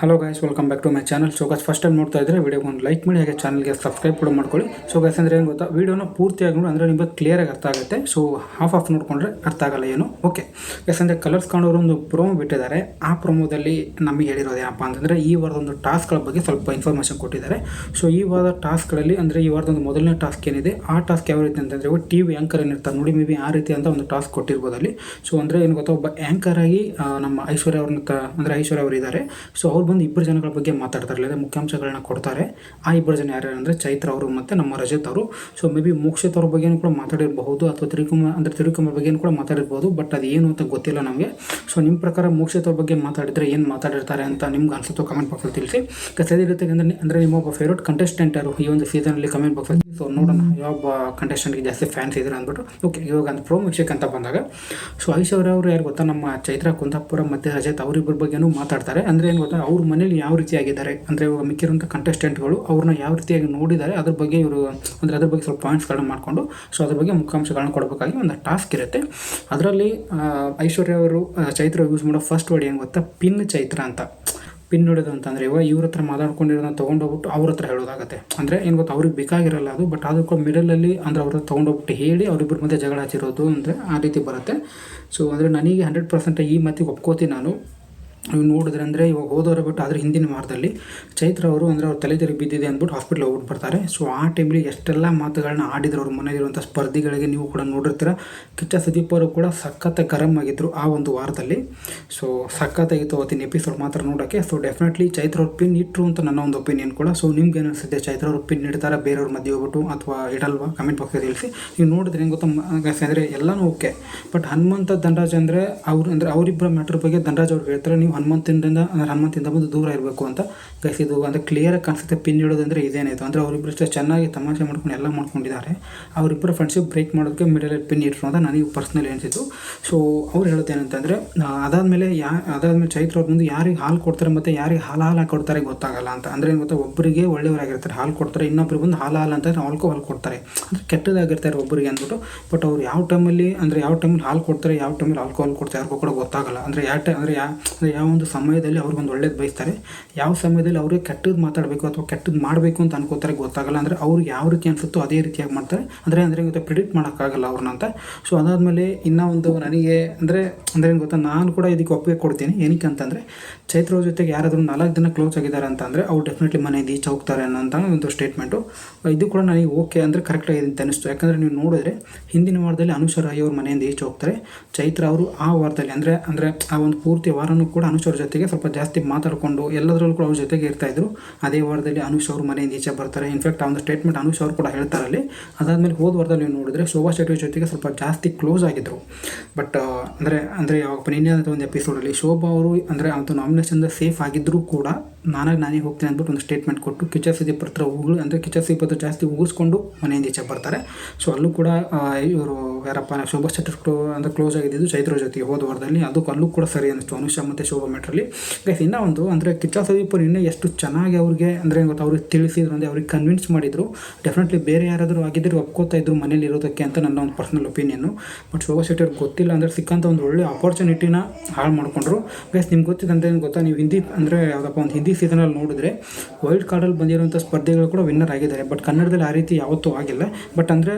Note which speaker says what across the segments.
Speaker 1: Hello guys welcome back to my channel so guys first time ನೋಡ್ತಾ ಇದ್ರೆ video ಒಂದು like ಮಾಡಿ, ಹಾಗೆ ಚಾನಲ್ಗೆ ಸಬ್ಸ್ಕ್ರೈಬ್ ಕೂಡ ಮಾಡ್ಕೊಳ್ಳಿ. ಸೊ ಗೈಸ್ ಅಂದ್ರೆ ಏನು ಗೊತ್ತಾ? ವೀಡಿಯೋನ ಪೂರ್ತಿಯಾಗಿ ನೋಡಿ, ಅಂದರೆ ನಿಮಗೆ ಕ್ಲಿಯರಾಗಿ ಅರ್ಥ ಆಗುತ್ತೆ. ಸೊ ಹಾಫ್ ಆಫ್ ನೋಡ್ಕೊಂಡ್ರೆ ಅರ್ಥ ಆಗಲ್ಲ ಏನು? ಓಕೆ ಗೈಸ್ ಅಂದರೆ ಕಲರ್ಸ್ ಕಾಣೋರು ಒಂದು ಪ್ರೋಮೋ ಬಿಟ್ಟಿದ್ದಾರೆ. ಆ ಪ್ರೋಮೋದಲ್ಲಿ ನಮಗೆ ಹೇಳಿರೋದು ಏನಪ್ಪ ಅಂತಂದರೆ ಈ ವಾರದ ಒಂದು ಟಾಸ್ಕ್ಗಳ ಬಗ್ಗೆ ಸ್ವಲ್ಪ ಇನ್ಫಾರ್ಮೇಷನ್ ಕೊಟ್ಟಿದ್ದಾರೆ. ಸೊ ಈ ವಾರದ ಟಾಸ್ಕ್ಗಳಲ್ಲಿ ಅಂದರೆ ಈ ವಾರದ ಒಂದು ಮೊದಲನೇ ಟಾಸ್ಕ್ ಏನಿದೆ, ಆ ಟಾಸ್ಕ್ ಯಾವ ರೀತಿ ಅಂತಂದರೆ ಟಿ ವಿ ಆ್ಯಂಕರ್ ಏನಿರ್ತಾರೆ ನೋಡಿ ಮೇ ಬಿ ಆ ರೀತಿ ಅಂತ ಒಂದು ಟಾಸ್ಕ್ ಕೊಟ್ಟಿರ್ಬೋದು ಅಲ್ಲಿ. ಸೊ ಅಂದರೆ ಏನು ಗೊತ್ತಾ, ಒಬ್ಬ ಆ್ಯಂಕರ್ ಆಗಿ ನಮ್ಮ ಐಶ್ವರ್ಯ ಅವ್ರನ್ನ ಅಂದರೆ ಐಶ್ವರ್ಯ ಅವರಿದ್ದಾರೆ ಸೊ ಅವ್ರು ಬಂದು ಇಬ್ಬರು ಜನಗಳ ಬಗ್ಗೆ ಮಾತಾಡ್ತಾರೆ ಇಲ್ಲದೆ ಮುಖ್ಯಾಂಶಗಳನ್ನ ಕೊಡ್ತಾರೆ. ಆ ಇಬ್ಬರು ಜನ ಯಾರು ಅಂದರೆ ಚೈತ್ರ ಅವರು ಮತ್ತು ನಮ್ಮ ರಜತ್ ಅವರು. ಸೊ ಮೇ ಬಿ ಮೋಕ್ಷಿತ್ ಅವ್ರ ಬಗ್ಗೆನೂ ಕೂಡ ಮಾತಾಡಿರಬಹುದು ಅಥವಾ ತಿರುಕುಮಾರ್ ಅಂದರೆ ತಿರುಕುಮಾರ್ ಬಗ್ಗೆನೂ ಕೂಡ ಮಾತಾಡಿರ್ಬೋದು ಬಟ್ ಅದು ಏನು ಅಂತ ಗೊತ್ತಿಲ್ಲ ನಮಗೆ. ಸೊ ನಿಮ್ಮ ಪ್ರಕಾರ ಮೋಕ್ಷಿತ್ ಅವ್ರ ಬಗ್ಗೆ ಮಾತಾಡಿದರೆ ಏನು ಮಾತಾಡಿರ್ತಾರೆ ಅಂತ ನಿಮ್ಗೆ ಅನ್ಸುತ್ತೋ ಕಮೆಂಟ್ ಬಾಕ್ಸಲ್ಲಿ ತಿಳಿಸಿ. ಕಸದ ಇರುತ್ತೆ ಅಂದರೆ ಅಂದರೆ ನಿಮ್ಮ ಒಬ್ಬ ಫೇವ್ರೇಟ್ ಕಂಟೆಸ್ಟೆಂಟ್ ಯಾರು? ಈ ಒಂದು ಸೀಸನಲ್ಲಿ ಕಮೆಂಟ್ ಬಾಕ್ಸಲ್ಲಿ ಸೊ ನೋಡೋಣ. ಯಾವ ಕಂಟೆಸ್ಟೆಂಟ್ಗೆ ಜಾಸ್ತಿ ಫ್ಯಾನ್ಸ್ ಇದ್ದಾರೆ ಅಂದ್ಬಿಟ್ಟು. ಓಕೆ ಇವಾಗ ಅಂತ ಪ್ರೋ ಮಿಕ್ಷಕ್ ಅಂತ ಬಂದಾಗ. ಸೊ ಐಶ್ವರ್ಯ ಅವರು ಯಾರು ಗೊತ್ತಾ? ನಮ್ಮ ಚೈತ್ರ ಕುಂದಾಪುರ ಮತ್ತು ರಜತ್ ಅವರಿಬ್ಬರ ಬಗ್ಗೆನೂ ಮಾತಾಡ್ತಾರೆ. ಅಂದರೆ ಏನು ಗೊತ್ತಾ? ಅವ್ರ ಮನೇಲಿ ಯಾವ ರೀತಿಯಾಗಿದ್ದಾರೆ ಅಂದರೆ ಇವಾಗ ಮಿಕ್ಕಿರುವಂಥ ಕಂಟೆಸ್ಟೆಂಟ್ಗಳು ಅವ್ರನ್ನ ಯಾವ ರೀತಿಯಾಗಿ ನೋಡಿದ್ದಾರೆ, ಅದ್ರ ಬಗ್ಗೆ ಇವರು, ಅಂದರೆ ಅದ್ರ ಬಗ್ಗೆ ಸ್ವಲ್ಪ ಪಾಯಿಂಟ್ಸ್ಗಳನ್ನ ಮಾಡಿಕೊಂಡು ಸೊ ಅದ್ರ ಬಗ್ಗೆ ಮುಖಾಂಶಗಳನ್ನ ಕೊಡಬೇಕಾಗಿ ಒಂದು ಟಾಸ್ಕ್ ಇರುತ್ತೆ. ಅದರಲ್ಲಿ ಐಶ್ವರ್ಯ ಅವರು ಚೈತ್ರ ಯೂಸ್ ಮಾಡೋ ಫಸ್ಟ್ ವರ್ಡ್ ಏನು ಗೊತ್ತಾ? ಪಿನ್ ಚೈತ್ರ ಅಂತ. ಪಿನ್ ಹೊಡೆದು ಅಂತಂದರೆ ಇವಾಗ ಇವ್ರ ಹತ್ರ ಮಾತಾಡ್ಕೊಂಡಿರೋದನ್ನ ತೊಗೊಂಡೋಗ್ಬಿಟ್ಟು ಅವ್ರ ಹತ್ರ ಹೇಳೋದಾಗುತ್ತೆ. ಅಂದರೆ ಏನು ಗೊತ್ತಾ? ಅವ್ರಿಗೆ ಬೇಕಾಗಿರಲ್ಲ ಅದು ಬಟ್ ಅದಕ್ಕೆ ಮಿಡಲಲ್ಲಿ ಅಂದರೆ ಅವ್ರ ತೊಗೊಂಡೋಗ್ಬಿಟ್ಟು ಹೇಳಿ ಅವ್ರಿಬ್ಬರ ಮಧ್ಯೆ ಜಗಳ ಹಚ್ಚಿರೋದು ಅಂದರೆ ಆ ರೀತಿ ಬರುತ್ತೆ. ಸೊ ಅಂದರೆ ನನಗೆ ಹಂಡ್ರೆಡ್ ಪರ್ಸೆಂಟ್ ಈ ಮತ್ತಿಗೆ ಒಪ್ಕೋತೀನಿ ನಾನು. ನೀವು ನೋಡಿದ್ರೆ ಅಂದರೆ ಇವಾಗ ಹೋದವರ ಬಿಟ್ಟು ಅದ್ರ ಹಿಂದಿನ ವಾರದಲ್ಲಿ ಚೈತ್ರ ಅವರು ಅಂದರೆ ಅವ್ರು ತಲೆ ತಿರುಗಿ ಬಿದ್ದಿದೆ ಅಂದ್ಬಿಟ್ಟು ಹಾಸ್ಪಿಟ್ಲ್ ಹೋಗ್ಬಿಟ್ಟು ಬರ್ತಾರೆ. ಸೊ ಆ ಟೈಮಲ್ಲಿ ಎಷ್ಟೆಲ್ಲ ಮಾತುಗಳನ್ನ ಆಡಿದ್ರು ಅವ್ರ ಮನೆಯಲ್ಲಿರುವಂಥ ಸ್ಪರ್ಧಿಗಳಿಗೆ ನೀವು ಕೂಡ ನೋಡಿರ್ತೀರ. ಕಿಚ್ಚ ಸುದೀಪ್ ಅವರು ಕೂಡ ಸಖತ್ತ ಗರಂ ಆಗಿದ್ದರು ಆ ಒಂದು ವಾರದಲ್ಲಿ. ಸೊ ಸಖತ್ತಾಗಿತ್ತು ಅವತ್ತಿನ ಎಪಿಸೋಡ್ ಮಾತ್ರ ನೋಡೋಕ್ಕೆ ಸೊ ಡೆಫಿನೆಟ್ಲಿ ಚೈತ್ರ ಅವ್ರ ಪಿನ್ ಇಟ್ಟರು ಅಂತ ನನ್ನ ಒಂದು ಒಪಿನಿಯನ್ ಕೂಡ. ಸೊ ನಿಮ್ಗೆ ಅನಿಸುತ್ತೆ ಚೈತ್ರ ಅವ್ರ ಪಿನ್ ಇಡ್ತಾರೆ, ಬೇರೆಯವ್ರ ಮಧ್ಯೆ ಹೋಗ್ಬಿಟ್ಟು ಅಥವಾ ಇಡಲ್ವಾ? ಕಮೆಂಟ್ ಬಾಕ್ಸಲ್ಲಿ ತಿಳಿಸಿ. ನೀವು ನೋಡಿದ್ರೆ ಹೆಂಗೆ ಗೊತ್ತಾ? ಅಂದರೆ ಎಲ್ಲನೂ ಓಕೆ ಬಟ್ ಹನುಮಂತ ಧನರಾಜ್ ಅಂದರೆ ಅವ್ರು ಅಂದರೆ ಅವರಿಬ್ಬರ ಮ್ಯಾಟ್ರ್ ಬಗ್ಗೆ ಧನರಾಜ್ ಅವ್ರು ಹೇಳ್ತಾರೆ. ನೀವು ಹನುಮಂತಿಂದ ಅಂದ್ರೆ ಹನುಮಂತಿಂದ ಬಂದು ದೂರ ಇರಬೇಕು ಅಂತ. ಗೈಸ್ ಇದು ಅಂದರೆ ಕ್ಲಿಯರಾಗಿ ಕಾಣಿಸುತ್ತೆ, ಪಿನ್ ಇಡೋದಂದ್ರೆ ಇದೇನಾಯಿತು ಅಂದರೆ ಅವರಿಬ್ಬರು ಚೆನ್ನಾಗಿ ತಮಾಷೆ ಮಾಡ್ಕೊಂಡು ಎಲ್ಲ ಮಾಡ್ಕೊಂಡಿದ್ದಾರೆ. ಅವರಿಬ್ಬರ ಫ್ರೆಂಡ್ಶಿಪ್ ಬ್ರೇಕ್ ಮಾಡೋದಕ್ಕೆ ಮಿಡಲಲ್ಲಿ ಪಿನ್ ಇಟ್ರು ಅಂತ ನನಗೆ ಪರ್ಸ್ನಲಿ ಅನಿಸಿತು ಸೊ ಅವ್ರು ಹೇಳೋದು ಏನಂತಂದರೆ ಅದಾದಮೇಲೆ ಯಾ, ಅದಾದಮೇಲೆ ಚೈತ್ರ ಅವ್ರ ಬಂದು ಯಾರಿಗೆ ಹಾಲು ಕೊಡ್ತಾರೆ ಮತ್ತು ಯಾರಿಗೆ ಹಾಲು ಹಾಲು ಕೊಡ್ತಾರೆ ಗೊತ್ತಾಗಲ್ಲ ಅಂತ. ಅಂದರೆ ಏನು ಗೊತ್ತಾ, ಒಬ್ಬರಿಗೆ ಒಳ್ಳೆಯವರಾಗಿರ್ತಾರೆ, ಹಾಲು ಕೊಡ್ತಾರೆ ಇನ್ನೊಬ್ರಿಗೆ ಬಂದು ಹಾಲು ಹಾಲು ಅಂತ ಆಲ್ಕೋಹಾಲ್ ಕೊಡ್ತಾರೆ. ಅಂದರೆ ಕೆಟ್ಟದಾಗಿರ್ತಾರೆ ಒಬ್ಬರಿಗೆ ಅಂದ್ಬಿಟ್ಟು. ಬಟ್ ಅವ್ರು ಯಾವ ಟೈಮಲ್ಲಿ ಅಂದರೆ ಯಾವ ಟೈಮಲ್ಲಿ ಹಾಲು ಕೊಡ್ತಾರೆ, ಯಾವ ಟೈಮಲ್ಲಿ ಆಲ್ಕೋಹಾಲ್ ಕೊಡ್ತಾರೆ, ಯಾರಿಗೂ ಕೂಡ ಗೊತ್ತಾಗಲ್ಲ. ಅಂದರೆ ಯಾವ ಟೈಮ್ ಅಂದರೆ ಯಾ ಯಾವ ಒಂದು ಸಮಯದಲ್ಲಿ ಅವ್ರಿಗೊಂದು ಒಳ್ಳೇದು ಬಯಸ್ತಾರೆ, ಯಾವ ಸಮಯದಲ್ಲಿ ಅವ್ರಿಗೆ ಕೆಟ್ಟದ್ದು ಮಾತಾಡಬೇಕು ಅಥವಾ ಕೆಟ್ಟದ್ದು ಮಾಡಬೇಕು ಅಂತ ಅನ್ಕೋತಾರೆ ಗೊತ್ತಾಗಲ್ಲ. ಅಂದರೆ ಅವ್ರಿಗೆ ಯಾವ ರೀತಿ ಅನಿಸುತ್ತೋ ಅದೇ ರೀತಿಯಾಗಿ ಮಾಡ್ತಾರೆ. ಅಂದರೆ ಅಂದರೆ ಗೊತ್ತಾ ಪ್ರಿಡಿಕ್ಟ್ ಮಾಡೋಕ್ಕಾಗಲ್ಲ ಅವ್ರನ್ನ ಅಂತ. ಸೊ ಅದಾದಮೇಲೆ ಇನ್ನೂ ಒಂದು ನನಗೆ, ಅಂದರೆ ಅಂದರೆ ಏನು ಗೊತ್ತಾ, ನಾನು ಕೂಡ ಇದಕ್ಕೆ ಒಪ್ಪಿಗೆ ಕೊಡ್ತೀನಿ. ಏನಕ್ಕೆ ಅಂತಂದರೆ, ಚೈತ್ರ ಜೊತೆಗೆ ಯಾರಾದರೂ ನಾಲ್ಕು ದಿನ ಕ್ಲೋಸ್ ಆಗಿದ್ದಾರೆ ಅಂತಂದರೆ ಅವ್ರು ಡೆಫಿನೆಟ್ಲಿ ಮನೆಯಿಂದ ಈಚೆ ಹೋಗ್ತಾರೆ ಅನ್ನೋಂಥ ಒಂದು ಸ್ಟೇಟ್ಮೆಂಟು ಇದು ಕೂಡ ನನಗೆ ಓಕೆ ಅಂದರೆ ಕರೆಕ್ಟಾಗಿ ಅಂತ ಅನಿಸ್ತು. ಯಾಕಂದರೆ ನೀವು ನೋಡಿದ್ರೆ, ಹಿಂದಿನ ವಾರದಲ್ಲಿ ಅನುಷ ರಾಯ್ ಅವ್ರ ಮನೆಯಿಂದ ಈಚೆ ಹೋಗ್ತಾರೆ. ಚೈತ್ರ ಅವರು ಆ ವಾರದಲ್ಲಿ, ಅಂದರೆ ಅಂದರೆ ಆ ಒಂದು ಪೂರ್ತಿ ವಾರನೂ ಕೂಡ ಅನುಷ್ ಅವ್ರ ಜೊತೆಗೆ ಸ್ವಲ್ಪ ಜಾಸ್ತಿ ಮಾತಾಡಿಕೊಂಡು ಎಲ್ಲದರಲ್ಲೂ ಕೂಡ ಅವ್ರ ಜೊತೆಗೆ ಇರ್ತಾ ಇದ್ರು. ಅದೇ ವಾರದಲ್ಲಿ ಅನುಷ್ ಅವರು ಮನೆಯಿಂದ ಈಚೆ ಬರ್ತಾರೆ. ಇನ್ಫ್ಯಾಕ್ಟ್ ಆ ಒಂದು ಸ್ಟೇಟ್ಮೆಂಟ್ ಅನುಷ್ ಅವರು ಕೂಡ ಹೇಳ್ತಾರೆ ಅಲ್ಲಿ. ಅದಾದಮೇಲೆ ಹೋದ ವಾರದಲ್ಲಿ ನೀವು ನೋಡಿದ್ರೆ ಶೋಭಾ ಶೆಟ್ಟಿ ಜೊತೆಗೆ ಸ್ವಲ್ಪ ಜಾಸ್ತಿ ಕ್ಲೋಸ್ ಆಗಿದ್ದರು ಬಟ್ ಅಂದರೆ ಅಂದರೆ, ಯಾವಾಗ, ನಿನ್ನೆ ಒಂದು ಎಪಿಸೋಡಲ್ಲಿ ಶೋಭಾ ಅವರು, ಅಂದರೆ ಅದು ನಾಮಿನೇಷನ್ದ ಸೇಫ್ ಆಗಿದ್ದರೂ ಕೂಡ ನಾನಾಗಿ ನಾನೇ ಹೋಗ್ತೀನಿ ಅಂದ್ಬಿಟ್ಟು ಒಂದು ಸ್ಟೇಟ್ಮೆಂಟ್ ಕೊಟ್ಟು ಕಿಚ್ಚ ಸುದೀಪ್ ಹತ್ರ ಉಗುಳು, ಅಂದರೆ ಕಿಚ್ಚ ಸುದೀಪ್ ಹತ್ರ ಜಾಸ್ತಿ ಉಗಿಸ್ಕೊಂಡು ಮನೆಯಿಂದ ಈಚೆ ಬರ್ತಾರೆ. ಸೊ ಅಲ್ಲೂ ಕೂಡ ಇವರು ಯಾರಪ್ಪ, ಶೋಭಾ ಶೆಟ್ಟರ್ ಅಂದರೆ ಕ್ಲೋಸ್ ಆಗಿದ್ದು ಚೈತ್ರ ಜೊತೆಗೆ ಹೋದ ವಾರದಲ್ಲಿ. ಅದು ಅಲ್ಲೂ ಕೂಡ ಸರಿ ಅನ್ನಿಸ್ತು. ಅನುಷಾ ಮತ್ತು ಶೋಭಾ ಮೆಟ್ರಲ್ಲಿ ಗೈಸ್ ಇನ್ನೂ ಒಂದು, ಅಂದರೆ ಕಿಚ್ಚ ಸುದೀಪ್ ಇನ್ನೂ ಎಷ್ಟು ಚೆನ್ನಾಗಿ ಅವ್ರಿಗೆ, ಅಂದರೆ ಗೊತ್ತು, ಅವ್ರಿಗೆ ತಿಳಿಸಿದ್ರು, ಅಂದರೆ ಅವ್ರಿಗೆ ಕನ್ವಿನ್ಸ್ ಮಾಡಿದ್ರು. ಡೆಫಿನೆಟ್ಲಿ ಬೇರೆ ಯಾರಾದರೂ ಆಗಿದ್ದರೆ ಒಪ್ಕೋತಾ ಇದ್ರು ಮನೇಲಿ ಇರೋದಕ್ಕೆ ಅಂತ ನನ್ನ ಒಂದು personal opinion but Shobha Shettar ಗೊತ್ತಿಲ್ಲ, ಅಂದರೆ ಸಿಕ್ಕಂಥ ಒಂದು ಒಳ್ಳೆ ಆಪರ್ಚುನಿಟಿನ ಹಾಳು ಮಾಡಿಕೊಂಡ್ರು. ಗೈಸ್ ನಿಮ್ಗೆ ಗೊತ್ತಿದೆ ಏನು ಗೊತ್ತಾ, ನೀವು ಹಿಂದಿ, ಅಂದರೆ ಯಾವುದಪ್ಪ, ಒಂದು ಹಿಂದಿ ಸೀಸನಲ್ಲಿ ನೋಡಿದ್ರೆ ವೈಲ್ಡ್ ಕಾರ್ಡಲ್ಲಿ ಬಂದಿರುವಂಥ ಸ್ಪರ್ಧೆಗಳು ಕೂಡ ವಿನ್ನರ್ ಆಗಿದ್ದಾರೆ. ಬಟ್ ಕನ್ನಡದಲ್ಲಿ ಆ ರೀತಿ ಯಾವತ್ತೂ ಆಗಿಲ್ಲ. ಬಟ್ ಅಂದರೆ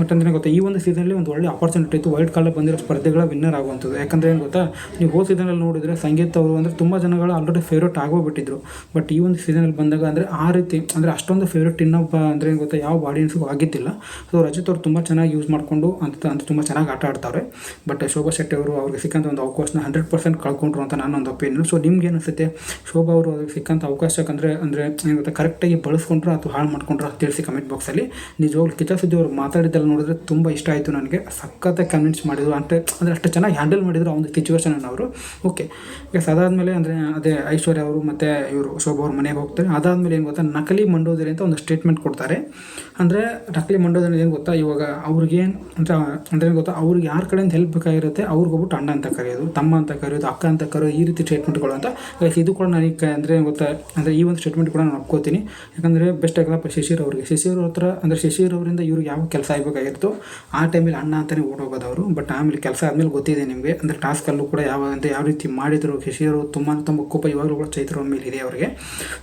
Speaker 1: ಬಟ್ ಅಂದರೆ ಗೊತ್ತಾ, ಈ ಒಂದು ಸೀಸನಲ್ಲಿ ಒಂದು ಒಳ್ಳೆ ಆಪರ್ಚುನಿಟಿ ಇತ್ತು. ವೈಲ್ಡ್ ಕಾರ್ಡಲ್ಲಿ ಬಂದಿರೋ ಸ್ಪರ್ಧೆಗಳ ವಿನ್ನರ್ ಆಗುವಂಥದ್ದು. ಯಾಕಂದರೆ ಏನು ಗೊತ್ತಾ, ನೀವು ಹೋದ ಸೀಸನಲ್ಲಿ ನೋಡಿದರೆ ಸಂಗೀತ ಅವರು ಅಂದರೆ ತುಂಬ ಜನಗಳು ಆಲ್ರೆಡಿ ಫೇವ್ರೇಟ್ ಆಗೋಗ್ಬಿಟ್ಟಿದ್ರು. ಬಟ್ ಈ ಒಂದು ಸೀಸನಲ್ಲಿ ಬಂದಾಗ ಅಂದರೆ ಆ ರೀತಿ, ಅಂದರೆ ಅಷ್ಟೊಂದು ಫೇವ್ರೇಟ್ ಇನ್ನೊಬ್ಬ ಅಂದರೆ ಏನು ಗೊತ್ತಾ, ಯಾವ ಆಡಿಯನ್ಸ್ಗೂ ಆಗಿದ್ದಿಲ್ಲ. ಸೊ ರಜಿತ್ ಅವರು ತುಂಬ ಚೆನ್ನಾಗಿ ಯೂಸ್ ಮಾಡಿಕೊಂಡು ಅಂತ ಅಂತ ತುಂಬ ಚೆನ್ನಾಗಿ ಆಟ ಆಡ್ತಾರೆ ಬಟ್ ಶೋಭಾ ಶೆಟ್ಟಿ ಅವರು ಅವ್ರಿಗೆ ಸಿಕ್ಕಂಥ ಒಂದು ಅವಕಾಶನ ಹಂಡ್ರೆಡ್ ಪರ್ಸೆಂಟ್ ಕಳ್ಕೊಂಡ್ರು ಅಂತ ನಾನೊಂದು ಒಂದು ಒಪಿನಿಯನ್ ಸೊ ನಿಮ್ಗೆ ಅನಿಸುತ್ತೆ? ಶೋಭಾ ಅವರು ಅವ್ರಿಗೆ ಸಿಕ್ಕಂಥ ಅವಕಾಶಕ್ಕಂದರೆ ಅಂದರೆ ಏನು ಗೊತ್ತಾ ಕರೆಕ್ಟಾಗಿ ಬಳಸ್ಕೊಂಡ್ರೆ ಅಥವಾ ಹಾಳು ಮಾಡ್ಕೊಂಡ್ರು ಅಂತ ತಿಳಿಸಿ ಕಮೆಂಟ್ ಬಾಕ್ಸಲ್ಲಿ ನಿಜವಾಗ್ಲೂ ಕಿಚ್ಚ ಸುದ್ದಿ ಅವ್ರು ಮಾತಾಡಿದ್ದೆಲ್ಲ ನೋಡಿದ್ರೆ ತುಂಬ ಇಷ್ಟ ಆಯಿತು ನನಗೆ. ಸಖತ್ತಾಗಿ ಕನ್ವಿನ್ಸ್ ಮಾಡಿದ್ರು. ಅಂತ, ಅಂದರೆ ಅಷ್ಟು ಚೆನ್ನಾಗಿ ಹ್ಯಾಂಡಲ್ ಮಾಡಿದ್ರು ಆ ಒಂದು ಸಿಚುವೇಶನ್ ಅವರು. ಓಕೆ ಈಗ ಅದಾದಮೇಲೆ ಅಂದರೆ ಅದೇ ಐಶ್ವರ್ಯ ಅವರು ಮತ್ತು ಇವರು ಶೋಭಾ ಅವ್ರ ಮನೆಗೆ ಹೋಗ್ತಾರೆ. ಅದಾದಮೇಲೆ ಏನು ಗೊತ್ತಾ, ನಕಲಿ ಮಂಡೋದರಿ ಅಂತ ಒಂದು ಸ್ಟೇಟ್ಮೆಂಟ್ ಕೊಡ್ತಾರೆ. ಅಂದರೆ ನಕಲಿ ಮಂಡೋದರಿ ಏನು ಗೊತ್ತಾ, ಇವಾಗ ಅವ್ರಿಗೇನು ಏನು, ಅಂದರೆ ಏನು ಗೊತ್ತಾ, ಅವ್ರಿಗೆ ಯಾರ ಕಡೆಯಿಂದ ಹೆಲ್ಪ್ ಬೇಕಾಗಿರುತ್ತೆ ಅವ್ರಿಗೆ ಹೋಗ್ಬಿಟ್ಟು ಅಣ್ಣ ಅಂತ ಕರೆಯೋದು, ತಮ್ಮ ಅಂತ ಕರೆಯೋದು, ಅಕ್ಕ ಅಂತ ಕರೆಯೋದು, ಈ ರೀತಿ ಸ್ಟೇಟ್ಮೆಂಟ್ಗಳು ಅಂತ. ಇದು ಕೂಡ ನನಗೆ ಅಂದರೆ ಗೊತ್ತಾ, ಅಂದರೆ ಈ ಒಂದು ಸ್ಟೇಟ್ಮೆಂಟ್ ಕೂಡ ನಾನು ಒಪ್ಕೋತೀನಿ. ಯಾಕಂದರೆ ಬೆಸ್ಟ್ ಆಗಲ್ಲಪ್ಪ ಶಶಿರ್ ಅವ್ರಿಗೆ. ಶಶಿರ್ ಹತ್ರ, ಅಂದರೆ ಶಶಿರ್ ಅವರಿಂದ ಇವ್ರಿಗೆ ಯಾವ ಕೆಲಸ ಆಗಬೇಕಾಗಿತ್ತು, ಆ ಟೈಮಲ್ಲಿ ಅಣ್ಣ ಅಂತಲೇ ಓಡೋಗೋದು ಅವರು. ಬಟ್ ಆಮೇಲೆ ಕೆಲಸ ಆದಮೇಲೆ ಗೊತ್ತಿದೆ ನಿಮಗೆ. ಅಂದರೆ ಟಾಸ್ಕಲ್ಲೂ ಕೂಡ ಯಾವ ಅಂತ ಯಾವ ರೀತಿ ಮಾಡಿದರು, ಶಶಿರ್ ಅವರು ತುಂಬ ತುಂಬ ಕೋಪ ಇವಾಗಲೂ ಕೂಡ ಚೈತ್ರ ಮೇಲೆ ಇದೆ ಅವರಿಗೆ.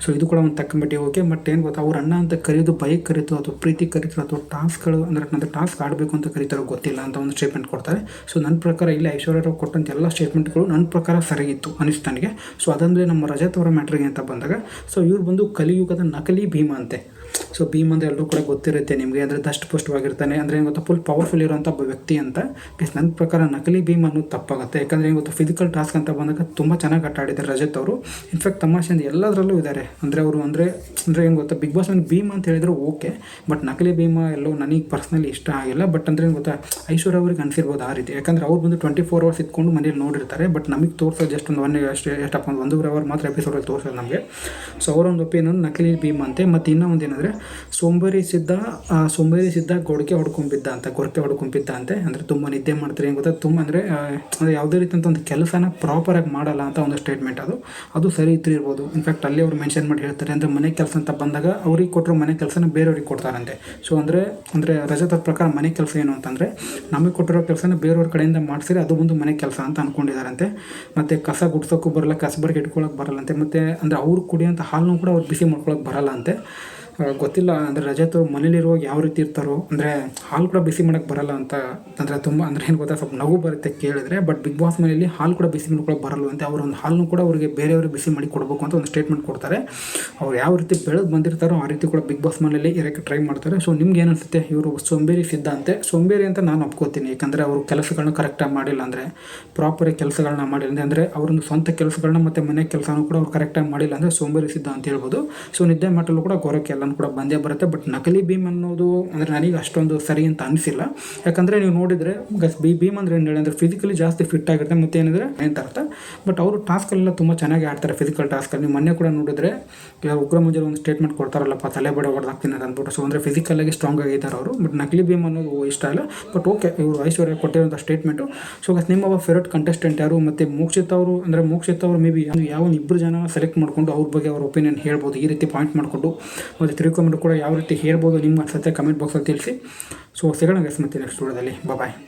Speaker 1: ಸೊ ಇದು ಕೂಡ ಒಂದು ತಕ್ಕ ಮಟ್ಟಿಗೆ ಓಕೆ. ಬಟ್ ಏನು ಗೊತ್ತಾ, ಅವ್ರು ಅಣ್ಣ ಅಂತ ಕರೆಯೋದು ಬೈಕ್ ಕರೀತು ಅಥವಾ ಪ್ರೀತಿ ಕರೀತು ಅಥವಾ ಟಾಸ್ಕ್ಗಳು ಅಂದರೆ ನಂದು ಟಾಸ್ಕ್ ಆಡಬೇಕು ಅಂತ ಕರೀತಾರೋ ಗೊತ್ತಿಲ್ಲ ಅಂತ ಒಂದು ಸ್ಟೇಟ್ಮೆಂಟ್ ಕೊಡ್ತಾರೆ. ಸೊ ನನ್ನ ಪ್ರಕಾರ ಇಲ್ಲಿ ಐಶ್ವರ್ಯ ರಾವ್ ಕೊಟ್ಟಂಥ ಎಲ್ಲ ಸ್ಟೇಟ್ಮೆಂಟ್ಗಳು ನನ್ನ ಪ್ರಕಾರ ಸರಿಯಿತ್ತು ಅನಿಸ್ತು ನನಗೆ. ಸೊ ಅದಂದರೆ ನಮ್ಮ ರಜತ್ ಅವರ ಮ್ಯಾಟ್ರಿಗೆ ಅಂತ ಬಂದಾಗ ಸೊ ಇವ್ರು ಬಂದು ಕಲಿಯುಗದ ನಕಲಿ ಭೀಮ ಅಂತೆ. ಸೊ ಭೀಮ್ ಅಂದರೆ ಎಲ್ಲರೂ ಕೂಡ ಗೊತ್ತಿರುತ್ತೆ ನಿಮಗೆ ಅಂದರೆ ದಷ್ಟಪುಷ್ಟವಾಗಿರ್ತಾನೆ ಅಂದರೆ ಏನು ಗೊತ್ತಾ ಫುಲ್ ಪವರ್ಫುಲ್ ಇರುವಂಥ ವ್ಯಕ್ತಿ ಅಂತ ಪ್ಲಸ್ ನನ್ನ ಪ್ರಕಾರ ನಕಲಿ ಭೀಮ್ ಅನ್ನೋದು ತಪ್ಪಾಗುತ್ತೆ ಯಾಕಂದರೆ ಏನು ಗೊತ್ತಾ ಫಿಸಿಕಲ್ ಟಾಸ್ಕ್ ಅಂತ ಬಂದಾಗ ತುಂಬ ಚೆನ್ನಾಗಿ ಆಟ ಆಡಿದ್ದಾರೆ ರಜತ್ ಅವರು ಇನ್ಫ್ಯಾಕ್ಟ್ ತಮಾಷೆಯಿಂದ ಎಲ್ಲದರಲ್ಲೂ ಇದ್ದಾರೆ ಅಂದರೆ ಅವರು ಅಂದರೆ ಅಂದರೆ ಏನು ಗೊತ್ತಾ ಬಿಗ್ ಬಾಸ್ ಭೀಮ್ ಅಂತ ಹೇಳಿದ್ರೆ ಓಕೆ ಬಟ್ ನಕಲಿ ಭೀಮ ಎಲ್ಲೋ ನನಗೆ ಪರ್ಸ್ನಲಿ ಇಷ್ಟ ಆಗಿಲ್ಲ ಬಟ್ ಅಂದರೆ ಏನು ಗೊತ್ತಾ ಐಶ್ವರ್ಯ ಅವ್ರಿಗೆ ಅನಿಸಿರ್ಬೋದು ಆ ರೀತಿ ಯಾಕಂದರೆ ಅವ್ರು ಬಂದು ಟ್ವೆಂಟಿ ಫೋರ್ ಅವರ್ಸ್ ಇಟ್ಕೊಂಡು ಮನೇಲಿ ನೋಡಿರ್ತಾರೆ ಬಟ್ ನಮಗೆ ತೋರಿಸೋದು ಜಸ್ಟ್ ಒಂದು ಒನ್ ಎಷ್ಟು ಎಷ್ಟಪ್ಪ ಒಂದು ಒಂದೂವರೆ ಅವರ್ ಮಾತ್ರ ಎಪಿಸೋಡಲ್ಲಿ ತೋರಿಸೋದು ನಮಗೆ ಸೊ ಅವರೊಂದು ಒಪಿನಿಯನ್ ನಕಲಿ ಭೀಮ್ ಅಂತೆ ಮತ್ತು ಇನ್ನೂ ಒಂದು ಏನಂದರೆ ಸೋಂಬೇರಿ ಸಿದ್ಧ ಸೋಂಬೇರಿ ಸಿದ್ಧ ಗೊಡಕೆ ಹೊಡ್ಕೊಂಬಿದ್ದ ಅಂತ ಗೊರಕೆ ಹೊಡ್ಕೊಂಬಿದ್ದ ಅಂತೆ. ಅಂದರೆ ತುಂಬ ನಿದ್ದೆ ಮಾಡ್ತಾರೆ ಏನು ಗೊತ್ತಾ? ತುಂಬ ಅಂದರೆ ಅಂದರೆ ಯಾವುದೇ ರೀತಿಯಂಥ ಒಂದು ಕೆಲಸನ ಪ್ರಾಪರಾಗಿ ಮಾಡಲ್ಲ ಅಂತ ಒಂದು ಸ್ಟೇಟ್ಮೆಂಟ್ ಅದು. ಅದು ಸರಿ ಇರ್ಬೋದು. ಇನ್ಫ್ಯಾಕ್ಟ್ ಅಲ್ಲಿ ಅವ್ರು ಮೆನ್ಷನ್ ಮಾಡಿ ಹೇಳ್ತಾರೆ, ಅಂದರೆ ಮನೆ ಕೆಲಸ ಅಂತ ಬಂದಾಗ ಅವ್ರಿಗೆ ಕೊಟ್ಟರು ಮನೆ ಕೆಲಸನ ಬೇರೆಯವ್ರಿಗೆ ಕೊಡ್ತಾರಂತೆ. ಸೊ ಅಂದರೆ ಅಂದರೆ ರಜತ್ ಪ್ರಕಾರ ಮನೆ ಕೆಲಸ ಏನು ಅಂತಂದರೆ, ನಮಗೆ ಕೊಟ್ಟಿರೋ ಕೆಲಸನ ಬೇರೆಯವ್ರ ಕಡೆಯಿಂದ ಮಾಡಿಸಿದ್ರೆ ಅದು ಒಂದು ಮನೆ ಕೆಲಸ ಅಂತ ಅಂದ್ಕೊಂಡಿದ್ದಾರಂತೆ ಮತ್ತು ಕಸ ಗುಡ್ಸೋಕ್ಕೂ ಬರಲ್ಲ ಕಸಬರ್ಗೆ ಇಟ್ಕೊಳಕ್ಕೆ ಬರಲ್ಲಂತೆ ಮತ್ತು, ಅಂದರೆ ಅವ್ರು ಕುಡಿಯೋಂಥ ಹಾಲನ್ನು ಕೂಡ ಅವ್ರು ಬಿಸಿ ಮಾಡ್ಕೊಳಕ್ಕೆ ಬರಲ್ಲ ಅಂತೆ. ಗೊತ್ತಿಲ್ಲ. ಅಂದರೆ ರಜತ್ ಮನೇಲಿರುವಾಗ ಯಾವ ರೀತಿ ಇರ್ತಾರೋ, ಅಂದರೆ ಹಾಲು ಕೂಡ ಬಿಸಿ ಮಾಡೋಕ್ಕೆ ಬರಲ್ಲ ಅಂತ, ಅಂದರೆ ತುಂಬ, ಅಂದರೆ ಏನು ಗೊತ್ತಾ, ಸ್ವಲ್ಪ ನಗು ಬರುತ್ತೆ ಕೇಳಿದ್ರೆ ಬಟ್ ಬಿಗ್ ಬಾಸ್ ಮನೆಯಲ್ಲಿ ಹಾಲು ಕೂಡ ಬಿಸಿ ಮಾಡ್ಕೊಳ್ಳೋಕೆ ಬರಲ್ಲ ಅಂತ ಅವ್ರ ಒಂದು ಹಾಲನ್ನು ಕೂಡ ಅವರಿಗೆ ಬೇರೆಯವ್ರಿಗೆ ಬಿಸಿ ಮಾಡಿ ಕೊಡಬೇಕು ಅಂತ ಒಂದು ಸ್ಟೇಟ್ಮೆಂಟ್ ಕೊಡ್ತಾರೆ. ಅವ್ರು ಯಾವ ರೀತಿ ಬೆಳೆದು ಬಂದಿರ್ತಾರೋ ಆ ರೀತಿ ಕೂಡ ಬಿಗ್ ಬಾಸ್ ಮನೆಯಲ್ಲಿ ಇರೋಕ್ಕೆ ಟ್ರೈ ಮಾಡ್ತಾರೆ. ಸೊ ನಿಮ್ಗೆ ಏನಿಸುತ್ತೆ ಇವರು ಸೋಂಬೇರಿ ಸಿದ್ಧಾಂತೆ ಸೋಂಬೇರಿ ಅಂತ ನಾನು ಒಪ್ಕೋತೀನಿ. ಯಾಕಂದ್ರೆ ಅವರು ಕೆಲಸಗಳನ್ನ ಕರೆಕ್ಟಾಗಿ ಮಾಡಿಲ್ಲ ಅಂದರೆ ಪ್ರಾಪರಾಗಿ ಕೆಲಸಗಳನ್ನ ಮಾಡಿಲ್ಲ ಅಂದರೆ ಅವರೊಂದು ಸ್ವಂತ ಕೆಲಸಗಳನ್ನ ಮತ್ತು ಮನೆ ಕೆಲಸನೂ ಕೂಡ ಅವ್ರು ಕರೆಕ್ಟಾಗಿ ಮಾಡಿಲ್ಲ ಅಂದರೆ ಸೋಂಬೇರಿ ಸಿದ್ಧ ಅಂತ ಹೇಳ್ಬೋದು. ಸೊ ನಿದ್ದೆ ಮಾಡಲು ಕೂಡ ಗೊರಕ್ಕೆ ಎಲ್ಲನೂ ಕೂಡ ಬಂದೇ ಬರುತ್ತೆ. ಬಟ್ ನಕಲಿ ಭೀಮ್ ಅನ್ನೋದು ಅಂದರೆ ನನಗೆ ಅಷ್ಟೊಂದು ಸರಿ ಅಂತ ಅನಿಸಿಲ್ಲ. ಯಾಕಂದರೆ ನೀವು ನೋಡಿದರೆ ಗಸ್ ಬಿ ಭೀಮ್ ಅಂದರೆ ಏನು ಹೇಳಿ ಅಂದರೆ ಫಿಸಿಕಲಿ ಜಾಸ್ತಿ ಫಿಟ್ ಆಗಿರುತ್ತೆ. ಮತ್ತು ಏನಂದರೆ ಅಂತ ಅರ್ಥ? ಬಟ್ ಅವರು ಟಾಸ್ಕಲ್ಲೆಲ್ಲ ತುಂಬ ಚೆನ್ನಾಗಿ ಆಡ್ತಾರೆ ಫಿಸಿಕಲ್ ಟಾಸ್ಕಲ್ಲಿ ನೀವು ಮೊನ್ನೆ ಕೂಡ ನೋಡಿದ್ರೆ ಉಗ್ರ ಮುಂಜಾನೆ ಒಂದು ಸ್ಟೇಟ್ಮೆಂಟ್ ಕೊಡ್ತಾರಲ್ಲಪ್ಪ, ತಲೆ ಬಡ ಹೊಡೆದಾಗ್ತೀನಿ ಅಂತ ಅಂದ್ಬಿಟ್ಟು. ಸೊ ಅಂದರೆ ಫಿಸಿಕಲಾಗಿ ಸ್ಟ್ರಾಂಗ್ ಆಗಿದ್ದಾರೆ ಅವರು. ಬಟ್ ನಕಲಿ ಭೀಮ್ ಅನ್ನೋದು ಇಷ್ಟ ಇಲ್ಲ. ಬಟ್ ಓಕೆ ಇವರು ಐಶ್ವರ್ಯ ಕೊಟ್ಟಿರೋಂಥ ಸ್ಟೇಟ್ಮೆಂಟು ಸೊ ಗಸ್ ನಿಮ್ಮ ಫೇವ್ರೇಟ್ ಕಂಟೆಸ್ಟೆಂಟ್ ಯಾರು? ಮತ್ತು ಮೋಕ್ಷಿತ್ ಅವರು, ಅಂದರೆ ಮೋಕ್ಷಿತ್ ಅವರು ಮೇ ಬಿ ಯಾವ ಇಬ್ಬರು ಜನ ಸೆಲೆಕ್ಟ್ ಮಾಡಿಕೊಂಡು ಅವ್ರ ಬಗ್ಗೆ ಅವ್ರ ಒಪಿನಿಯನ್ ಹೇಳ್ಬೋದು. ಈ ರೀತಿ ಪಾಯಿಂಟ್ ಮಾಡಿಕೊಂಡು. ತಿಳ್ಕೊಂಬಿಟ್ಟು ಕೂಡ ಯಾವ ರೀತಿ ಹೇಳ್ಬೋದು ನಿಮ್ಮ ಅನ್ಸುತ್ತೆ ಕಮೆಂಟ್ ಬಾಕ್ಸಲ್ಲಿ ತಿಳಿಸಿ. ಸೊ ಸಿಗೋಣ ಗೆಸ್ ಮತ್ತೆ ನೆಕ್ಸ್ಟ್ ವಿಡಿಯೋದಲ್ಲಿ. ಬಾಯ್